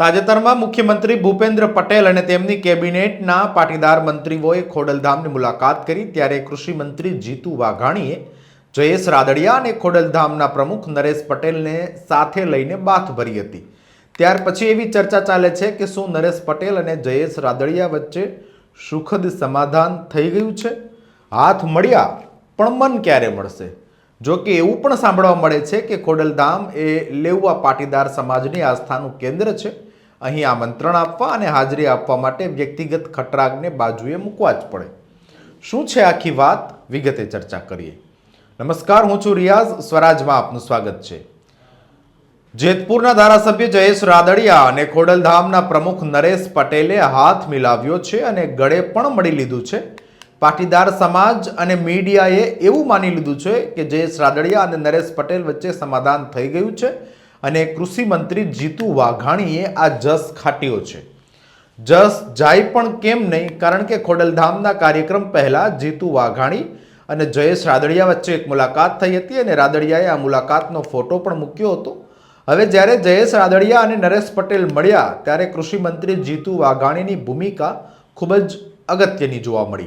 તાજેતરમાં મુખ્યમંત્રી ભૂપેન્દ્ર પટેલ અને તેમની કેબિનેટના પાટીદાર મંત્રીઓએ ખોડલધામની મુલાકાત કરી, ત્યારે કૃષિ મંત્રી જીતુ વાઘાણીએ જયેશ રાદડિયા અને ખોડલધામના પ્રમુખ નરેશ પટેલને સાથે લઈને બાથ ભરી હતી. ત્યાર પછી એવી ચર્ચા ચાલે છે કે શું નરેશ પટેલ અને જયેશ રાદડિયા વચ્ચે સુખદ સમાધાન થઈ ગયું છે? હાથ મળ્યા, પણ મન ક્યારે મળશે? જો કે એવું પણ સાંભળવા મળે છે કે ખોડલધામ એ લેઉવા પાટીદાર સમાજની આસ્થાનું કેન્દ્ર છે. અહીં આમંત્રણ આપવા અને હાજરી આપવા માટે વ્યક્તિગત ખટરાગને બાજુએ મૂકવા જ પડે. શું છે આખી વાત? વિગતે ચર્ચા કરીએ. નમસ્કાર, હું છું રિયાઝ. સ્વરાજમાં આપનું સ્વાગત છે. જેતપુરના ધારાસભ્ય જયેશ રાદડિયા અને ખોડલધામના પ્રમુખ નરેશ પટેલે હાથ મિલાવ્યો છે અને ગળે પણ મળી લીધું છે. પાટીદાર સમાજ અને મીડિયાએ એવું માની લીધું છે કે જયેશ રાદડિયા અને નરેશ પટેલ વચ્ચે સમાધાન થઈ ગયું છે. અને કૃષિ મંત્રી જીતુ વાઘાણીએ આ જસ ખાટ્યો છે. જસ જાય પણ કેમ નહીં? કારણ કે ખોડલધામના કાર્યક્રમ પહેલાં જીતુ વાઘાણી અને જયેશ રાદડિયા વચ્ચે એક મુલાકાત થઈ હતી અને રાદડિયાએ આ મુલાકાતનો ફોટો પણ મૂક્યો હતો. હવે જ્યારે જયેશ રાદડિયા અને નરેશ પટેલ મળ્યા, ત્યારે કૃષિ મંત્રી જીતુ વાઘાણીની ભૂમિકા ખૂબ જ અગત્યની જોવા મળી.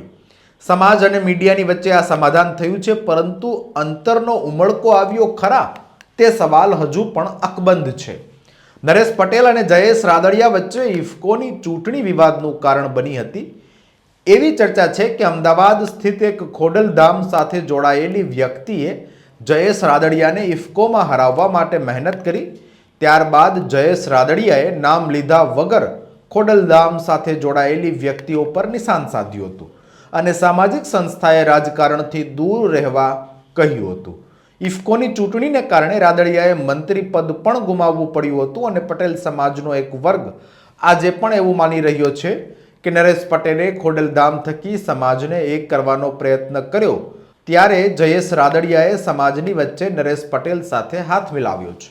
સમાજ અને મીડિયાની વચ્ચે આ સમાધાન થયું છે, પરંતુ અંતરનો ઉમળકો આવ્યો ખરા? તે સવાલ હજુ પણ અકબંધ છે. નરેશ પટેલ અને જયેશ રાદડિયા વચ્ચે ઇફકોની ચૂંટણી વિવાદનું કારણ બની હતી. એવી ચર્ચા છે કે અમદાવાદ સ્થિત એક ખોડલધામ સાથે જોડાયેલી વ્યક્તિએ જયેશ રાદડિયાને ઇફકોમાં હરાવવા માટે મહેનત કરી. ત્યારબાદ જયેશ રાદડિયાએ નામ લીધા વગર ખોડલધામ સાથે જોડાયેલી વ્યક્તિઓ પર નિશાન સાધ્યું હતું અને સામાજિક સંસ્થાએ રાજકારણથી દૂર રહેવા કહ્યું હતું. ઇફકોની ચૂંટણીને કારણે રાદડિયાએ મંત્રી પદ પણ ગુમાવવું પડ્યું હતું અને પટેલ સમાજનો એક વર્ગ આજે પણ એવું માની રહ્યો છે કે નરેશ પટેલે ખોડલધામ થકી સમાજને એક કરવાનો પ્રયત્ન કર્યો. ત્યારે જયેશ રાદડિયાએ સમાજની વચ્ચે નરેશ પટેલ સાથે હાથ મિલાવ્યો છે.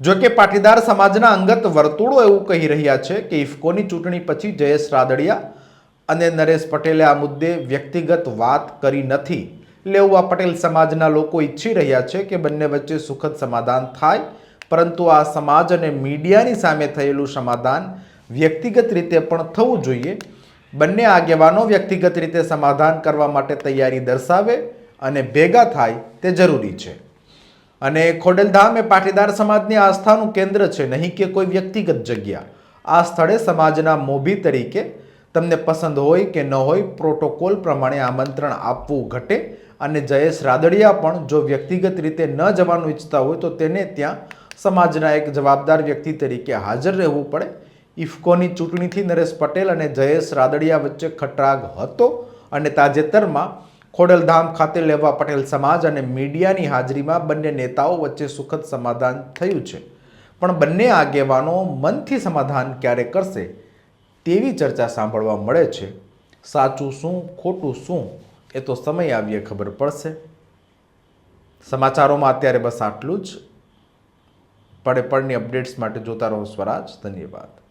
જો કે પાટીદાર સમાજના અંગત વર્તુળો એવું કહી રહ્યા છે કે ઇફકોની ચૂંટણી પછી જયેશ રાદડિયા અને નરેશ પટેલે આ મુદ્દે વ્યક્તિગત વાત કરી નથી. લેઉવા પટેલ સમાજના લોકો ઈચ્છી રહ્યા છે કે બંને વચ્ચે સુખદ સમાધાન થાય, પરંતુ આ સમાજ અને મીડિયાની સામે થયેલું સમાધાન વ્યક્તિગત રીતે પણ થવું જોઈએ. બંને આગેવાનો વ્યક્તિગત રીતે સમાધાન કરવા માટે તૈયારી દર્શાવે અને ભેગા થાય તે જરૂરી છે. અને ખોડલધામ એ પાટીદાર સમાજની આસ્થાનું કેન્દ્ર છે, નહીં કે કોઈ વ્યક્તિગત જગ્યા. આ સ્થળે સમાજના મોભી તરીકે તમને પસંદ હોય કે ન હોય, પ્રોટોકોલ પ્રમાણે આમંત્રણ આપવું ઘટે અને જયેશ રાદડિયા પણ જો વ્યક્તિગત રીતે ન જવાનું ઈચ્છતા હોય તો તેને ત્યાં સમાજના એક જવાબદાર વ્યક્તિ તરીકે હાજર રહેવું પડે. ઇફકોની ચૂંટણીથી નરેશ પટેલ અને જયેશ રાદડિયા વચ્ચે ખટરાગ હતો અને તાજેતરમાં ખોડલધામ ખાતે લેવા પટેલ સમાજ અને મીડિયાની હાજરીમાં બંને નેતાઓ વચ્ચે સુખદ સમાધાન થયું છે. પણ બંને આગેવાનો મનથી સમાધાન ક્યારે કરશે? તેવી ચર્ચા સાંભળવા મળે છે. સાચું શું, ખોટું શું, એ તો સમય આવીએ ખબર પડશે. સમાચારોમાં અત્યારે બસ આટલું જ. પડે પડની અપડેટ્સ માટે જોતા રહો સ્વરાજ, ધન્યવાદ.